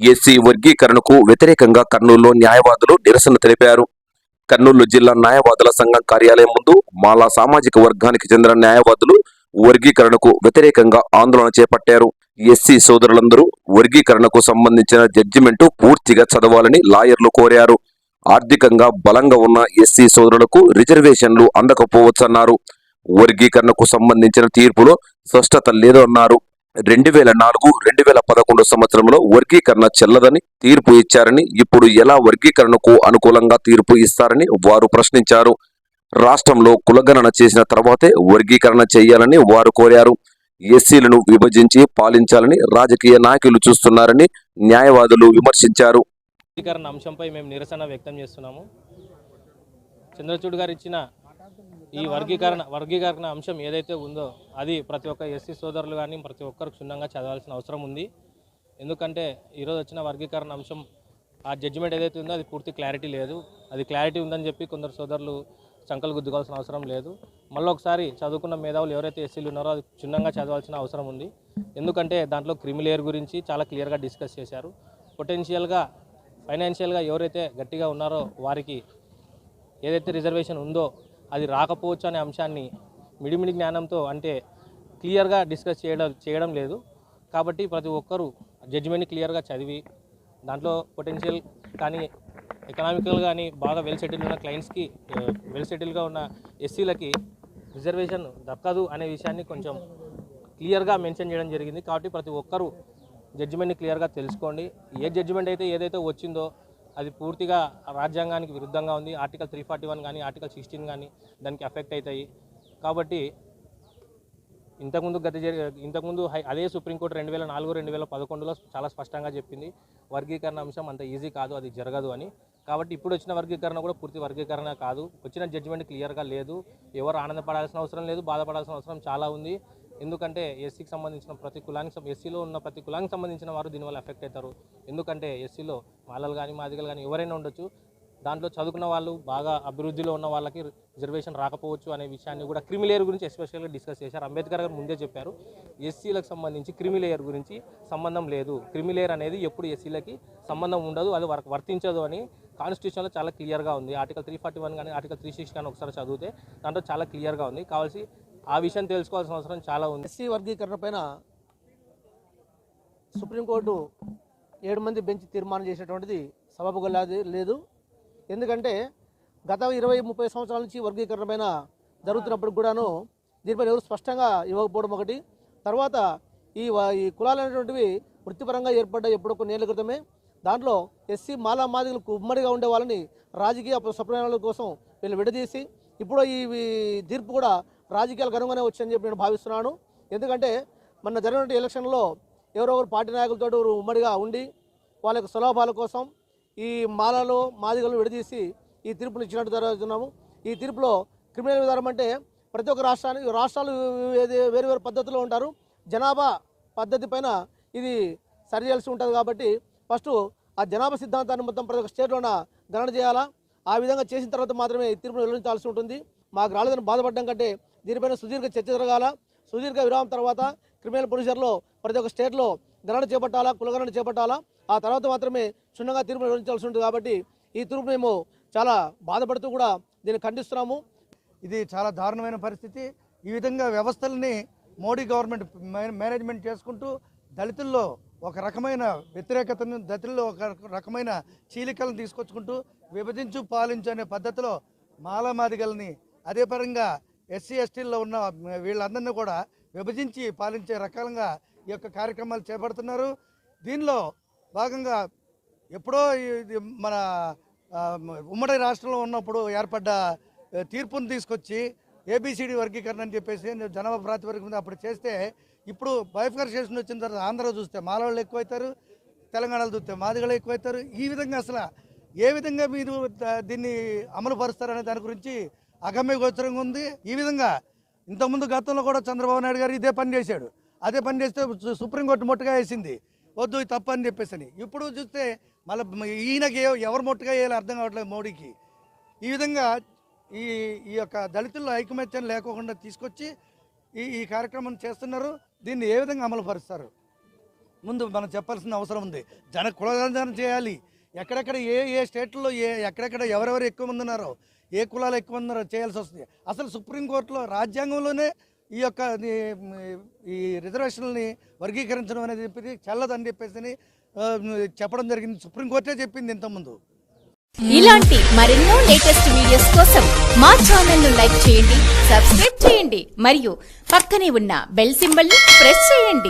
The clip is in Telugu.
ఎస్సీ వర్గీకరణకు వ్యతిరేకంగా కర్నూలులో న్యాయవాదులు నిరసన తెలిపారు. కర్నూలు జిల్లా న్యాయవాదుల సంఘం కార్యాలయం ముందు మాలా సామాజిక వర్గానికి చెందిన న్యాయవాదులు వర్గీకరణకు వ్యతిరేకంగా ఆందోళన చేపట్టారు. ఎస్సీ సోదరులందరూ వర్గీకరణకు సంబంధించిన జడ్జిమెంటు పూర్తిగా చదవాలని లాయర్లు కోరారు. ఆర్థికంగా బలంగా ఉన్న ఎస్సీ సోదరులకు రిజర్వేషన్లు అందకపోవచ్చన్నారు. వర్గీకరణకు సంబంధించిన తీర్పులో స్పష్టత లేదన్నారు. రెండు వేల నాలుగు రెండు వేల పదకొండు సంవత్సరంలో వర్గీకరణ చెల్లదని తీర్పు ఇచ్చారని ఇప్పుడు ఎలా వర్గీకరణకు అనుకూలంగా తీర్పు ఇస్తారని వారు ప్రశ్నించారు. రాష్ట్రంలో కులగణన చేసిన తర్వాతే వర్గీకరణ చేయాలని వారు కోరారు. ఎస్సీలను విభజించి పాలించాలని రాజకీయ నాయకులు చూస్తున్నారని న్యాయవాదులు విమర్శించారు. వర్గీకరణ అంశంపై మేము నిరసన వ్యక్తం చేస్తున్నాము. చంద్రచూడ్ గారు ఇచ్చిన ఈ వర్గీకరణ వర్గీకరణ అంశం ఏదైతే ఉందో అది ప్రతి ఒక్క ఎస్సీ సోదరులు కానీ ప్రతి ఒక్కరు క్షుణ్ణంగా చదవాల్సిన అవసరం ఉంది. ఎందుకంటే ఈరోజు వచ్చిన వర్గీకరణ అంశం ఆ జడ్జిమెంట్ ఏదైతే ఉందో అది పూర్తి క్లారిటీ లేదు. అది క్లారిటీ ఉందని చెప్పి కొందరు సోదరులు చంకలు గుద్దుకోవాల్సిన అవసరం లేదు. మళ్ళీ ఒకసారి చదువుకున్న మేధావులు ఎవరైతే ఎస్సీలు ఉన్నారో అది క్షుణ్ణంగా చదవాల్సిన అవసరం ఉంది. ఎందుకంటే దాంట్లో క్రిమిలేయర్ గురించి చాలా క్లియర్గా డిస్కస్ చేశారు. పొటెన్షియల్గా ఫైనాన్షియల్గా ఎవరైతే గట్టిగా ఉన్నారో వారికి ఏదైతే రిజర్వేషన్ ఉందో అది రాకపోవచ్చు అనే అంశాన్ని మిడిమిడి జ్ఞానంతో అంటే క్లియర్గా డిస్కస్ చేయడం చేయడం లేదు. కాబట్టి ప్రతి ఒక్కరూ జడ్జిమెంట్ని క్లియర్గా చదివి దాంట్లో పొటెన్షియల్ కానీ ఎకనామికల్ కానీ బాగా వెల్ సెటిల్ ఉన్న క్లయింట్స్కి వెల్ సెటిల్గా ఉన్న ఎస్సీలకి రిజర్వేషన్ దక్కదు అనే విషయాన్ని కొంచెం క్లియర్గా మెన్షన్ చేయడం జరిగింది. కాబట్టి ప్రతి ఒక్కరూ జడ్జిమెంట్ని క్లియర్గా తెలుసుకోండి. ఏ జడ్జిమెంట్ అయితే ఏదైతే వచ్చిందో అది పూర్తిగా రాజ్యాంగానికి విరుద్ధంగా ఉంది. ఆర్టికల్ త్రీ ఫార్టీ వన్ కానీ ఆర్టికల్ సిక్స్టీన్ కానీ దానికి ఎఫెక్ట్ అవుతాయి కాబట్టి ఇంతకుముందు గత జరి ఇంతకుముందు హై అదే సుప్రీంకోర్టు రెండు వేల నాలుగు రెండు వేల పదకొండులో చాలా స్పష్టంగా చెప్పింది. వర్గీకరణ అంశం అంత ఈజీ కాదు అది జరగదు అని. కాబట్టి ఇప్పుడు వచ్చిన వర్గీకరణ కూడా పూర్తి వర్గీకరణ కాదు. వచ్చిన జడ్జిమెంట్ క్లియర్గా లేదు. ఎవరు ఆనందపడాల్సిన అవసరం లేదు బాధపడాల్సిన అవసరం చాలా ఉంది. ఎందుకంటే ఎస్సీకి సంబంధించిన ప్రతి కులానికి ఎస్సీలో ఉన్న ప్రతి కులానికి సంబంధించిన వారు దీనివల్ల ఎఫెక్ట్ అవుతారు. ఎందుకంటే ఎస్సీలో మాలలు కానీ మాదిగలు కానీ ఎవరైనా ఉండొచ్చు. దాంట్లో చదువుకున్న వాళ్ళు బాగా అభివృద్ధిలో ఉన్న వాళ్ళకి రిజర్వేషన్ రాకపోవచ్చు అనే విషయాన్ని కూడా క్రిమిలేయర్ గురించి ఎస్పెషల్గా డిస్కస్ చేశారు. అంబేద్కర్ గారు ముందే చెప్పారు ఎస్సీలకు సంబంధించి క్రిమిలేయర్ గురించి సంబంధం లేదు. క్రిమిలేయర్ అనేది ఎప్పుడు ఎస్సీలకి సంబంధం ఉండదు అది వరకు వర్తించదు అని కాన్స్టిట్యూషన్లో చాలా క్లియర్గా ఉంది. ఆర్టికల్ త్రీ ఫార్టీ వన్ కానీ ఆర్టికల్ త్రీ సిక్స్ కానీ ఒకసారి చదివితే దాంట్లో చాలా క్లియర్గా ఉంది. కావాల్సి ఆ విషయం తెలుసుకోవాల్సిన అవసరం చాలా ఉంది. ఎస్సీ వర్గీకరణ పైన సుప్రీంకోర్టు ఏడు మంది బెంచ్ తీర్మానం చేసేటువంటిది సబబుగా లేదు లేదు. ఎందుకంటే గత ఇరవై ముప్పై సంవత్సరాల నుంచి వర్గీకరణ పైన జరుగుతున్నప్పుడు కూడాను దీనిపైన ఎవరు స్పష్టంగా ఇవ్వకపోవడం ఒకటి. తర్వాత ఈ ఈ కులాలు అనేటువంటివి వృత్తిపరంగా ఏర్పడ్డ ఎప్పుడో కొన్ని ఏళ్ళ క్రితమే. దాంట్లో ఎస్సీ మాలా మాదిగలకు ఉమ్మడిగా ఉండే వాళ్ళని రాజకీయ స్వప్నాల కోసం వీళ్ళు విడదీసి ఇప్పుడు ఈ ఈ తీర్పు కూడా రాజకీయాలకు అనుగుణంగా వచ్చిందని చెప్పి నేను భావిస్తున్నాను. ఎందుకంటే మొన్న జరిగినటువంటి ఎలక్షన్లో ఎవరో ఒకరు పార్టీ నాయకులతో ఉమ్మడిగా ఉండి వాళ్ళ యొక్క సులభాల కోసం ఈ మాలలో మాదిగలను విడదీసి ఈ తీర్పును ఇచ్చినట్టు జరుగుతున్నాము. ఈ తీర్పులో క్రిమినల్ విధానం అంటే ప్రతి ఒక్క రాష్ట్రానికి రాష్ట్రాలు వేరు వేరు పద్ధతిలో ఉంటారు. జనాభా పద్ధతి పైన ఇది సరి చేయాల్సి ఉంటుంది కాబట్టి ఫస్ట్ ఆ జనాభా సిద్ధాంతాన్ని మొత్తం ప్రతి ఒక్క స్టేట్లోన గణన చేయాలా? ఆ విధంగా చేసిన తర్వాత మాత్రమే ఈ తీర్పును వెల్లడించాల్సి ఉంటుంది. మాకు రాలేదని బాధపడడం కంటే దీనిపైన సుదీర్ఘ చర్చ జరగాల. సుదీర్ఘ విరామం తర్వాత క్రిమినల్ ప్రొసీజర్లో ప్రతి ఒక్క స్టేట్లో గణన చేపట్టాలా కులగణన చేపట్టాలా? ఆ తర్వాత మాత్రమే క్షుణ్ణంగా తీర్పు నిర్వహించాల్సి ఉంటుంది కాబట్టి ఈ తీర్పు మేము చాలా బాధపడుతూ కూడా దీన్ని ఖండిస్తున్నాము. ఇది చాలా దారుణమైన పరిస్థితి. ఈ విధంగా వ్యవస్థల్ని మోడీ గవర్నమెంట్ మేనేజ్మెంట్ చేసుకుంటూ దళితుల్లో ఒక రకమైన వ్యతిరేకతను దళితుల్లో ఒక రకమైన చీలికలను తీసుకొచ్చుకుంటూ విభజించు పాలించు అనే పద్ధతిలో మాలమాదిగల్ని అదే పరంగా ఎస్సీ ఎస్టీల్లో ఉన్న వీళ్ళందరినీ కూడా విభజించి పాలించే రకాలుగా ఈ యొక్క కార్యక్రమాలు చేపడుతున్నారు. దీనిలో భాగంగా ఎప్పుడో ఇది మన ఉమ్మడి రాష్ట్రంలో ఉన్నప్పుడు ఏర్పడ్డ తీర్పును తీసుకొచ్చి ఏబిసిడి వర్గీకరణ అని చెప్పేసి జనాభా ప్రాతిపదిక మీద అప్పుడు చేస్తే ఇప్పుడు బైఫర్కేషన్ వచ్చిన తర్వాత ఆంధ్ర చూస్తే మాలవాళ్ళు ఎక్కువైతారు తెలంగాణలో చూస్తే మాదిగలు ఎక్కువైతారు. ఈ విధంగా అసలు ఏ విధంగా మీరు దీన్ని అమలు పరుస్తారనే దాని గురించి అగమ్య గోచరంగా ఉంది. ఈ విధంగా ఇంతకుముందు గతంలో కూడా చంద్రబాబు నాయుడు గారు ఇదే పని చేశాడు. అదే పని చేస్తే సుప్రీంకోర్టు మొట్టగా వేసింది. వద్దు ఇది తప్పు అని చెప్పేసి ఇప్పుడు చూస్తే మళ్ళీ ఈయనకి ఎవరు మొట్టగా వేయాలి అర్థం కావట్లేదు మోడీకి. ఈ విధంగా ఈ ఈ యొక్క దళితుల్లో ఐకమత్యం లేకోకుండా తీసుకొచ్చి ఈ ఈ కార్యక్రమం చేస్తున్నారు. దీన్ని ఏ విధంగా అమలు పరుస్తారు ముందు మనం చెప్పాల్సిన అవసరం ఉంది. జన కులగణన చేయాలి. ఎక్కడెక్కడ ఏ ఏ స్టేట్లో ఏ ఎక్కడెక్కడ ఎవరెవరు ఎక్కువ మంది ఉన్నారో ఏ కులాలు ఎక్కువ మంది ఉన్నారో చేయాల్సి వస్తుంది. అసలు సుప్రీంకోర్టులో రాజ్యాంగంలోనే ఈ యొక్క ఈ- రిజర్వేషన్లని వర్గీకరించడం అనేది చెప్పి చల్లదని చెప్పేసి చెప్పడం జరిగింది. సుప్రీంకోర్టే చెప్పింది ఇంతకుముందు. ఇలాంటి మరెన్నో లేటెస్ట్ వీడియోస్ కోసం మా ఛానల్ను లైక్ చేయండి సబ్స్క్రైబ్ చేయండి మరియు పక్కనే ఉన్న బెల్ సింబల్ ప్రెస్ చేయండి.